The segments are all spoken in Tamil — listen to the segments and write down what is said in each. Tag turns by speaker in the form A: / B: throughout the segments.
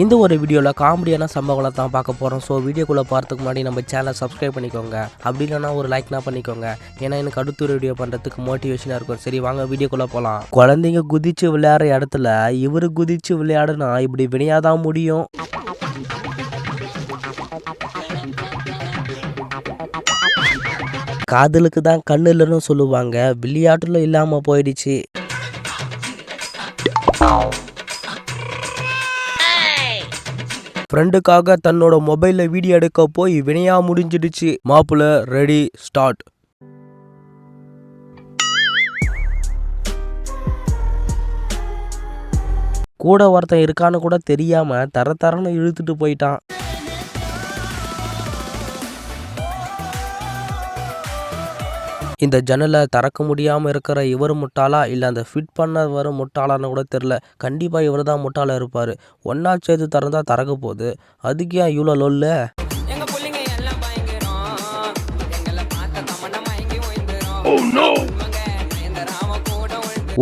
A: இந்த ஒரு வீடியோவில் காமெடியான சம்பவங்களை தான் பார்க்க போகிறோம் ஸோ வீடியோக்குள்ளே போகிறதுக்கு முன்னாடி நம்ம சேனலை சப்ஸ்கிரைப் பண்ணிக்கோங்க. அப்படி இல்லைன்னா ஒரு லைக்னா பண்ணிக்கோங்க. ஏன்னா எனக்கு அடுத்த ஒரு வீடியோ பண்ணுறதுக்கு மோட்டிவேஷனாக இருக்கும். சரி வாங்க வீடியோக்குள்ளே போகலாம் குழந்தைங்க குதிச்சு விளையாடுற இடத்துல இவர் குதிச்சு விளையாடுனா இப்படி வினையாதான் முடியும்? காதலுக்கு தான் கண்ணு இல்லைன்னு சொல்லுவாங்க. விளையாட்டுல இல்லாமல் போயிடுச்சு. ஃப்ரெண்டுக்காக தன்னோட மொபைலில் வீடியோ எடுக்க போய் வினையா முடிஞ்சிடுச்சு. மாப்பிள்ள ரெடி ஸ்டார்ட் கூட ஒருத்தன் இருக்கான்னு கூட தெரியாம தர தரன்னு இழுத்துட்டு போயிட்டான். இந்த ஜன்னலை திறக்க முடியாமல் இருக்கிற இவர் முட்டாளா? இல்லை அந்த ஃபிட் பண்ணவர் முட்டாளான்னு கூட தெரில கண்டிப்பாக இவர் தான் முட்டாளா இருப்பார். ஒன்றா சேர்த்து திறந்தா திறக்க போகுது. அதுக்கு ஏன் இவ்வளோ லொல்ல?
B: விழுந்து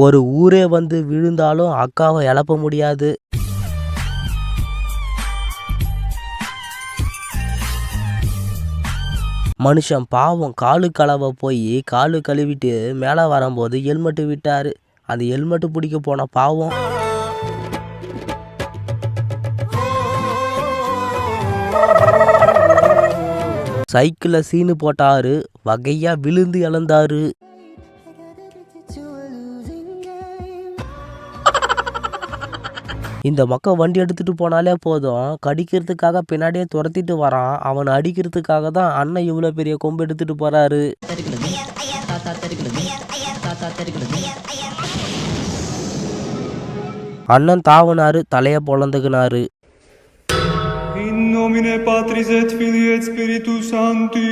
A: ஒரு ஊரே வந்து விழுந்தாலும் அக்காவை இழப்ப முடியாது. மனுஷன் பாவம் காலு கலவை போய் காலு கழுவிட்டு மேலே வரும்போது ஹெல்மெட்டு விட்டாரு. அந்த ஹெல்மெட்டு பிடிக்க போன பாவம். சைக்கிளில் சீனு போட்டாரு. வகையா விழுந்து இழந்தாரு. இந்த பக்கம் வண்டி எடுத்துகிட்டு போனாலே போதும். கடிக்கிறதுக்காக பின்னாடியே துரத்திட்டு வரான். அவனை அடிக்கிறதுக்காக தான் அண்ணன் இவ்வளோ பெரிய கொம்பு எடுத்துகிட்டு போகிறாரு அண்ணன் தாவுனாரு தலைய பொழந்துக்கினாரு
C: In nomine Patris et Filii et Spiritus Sancti.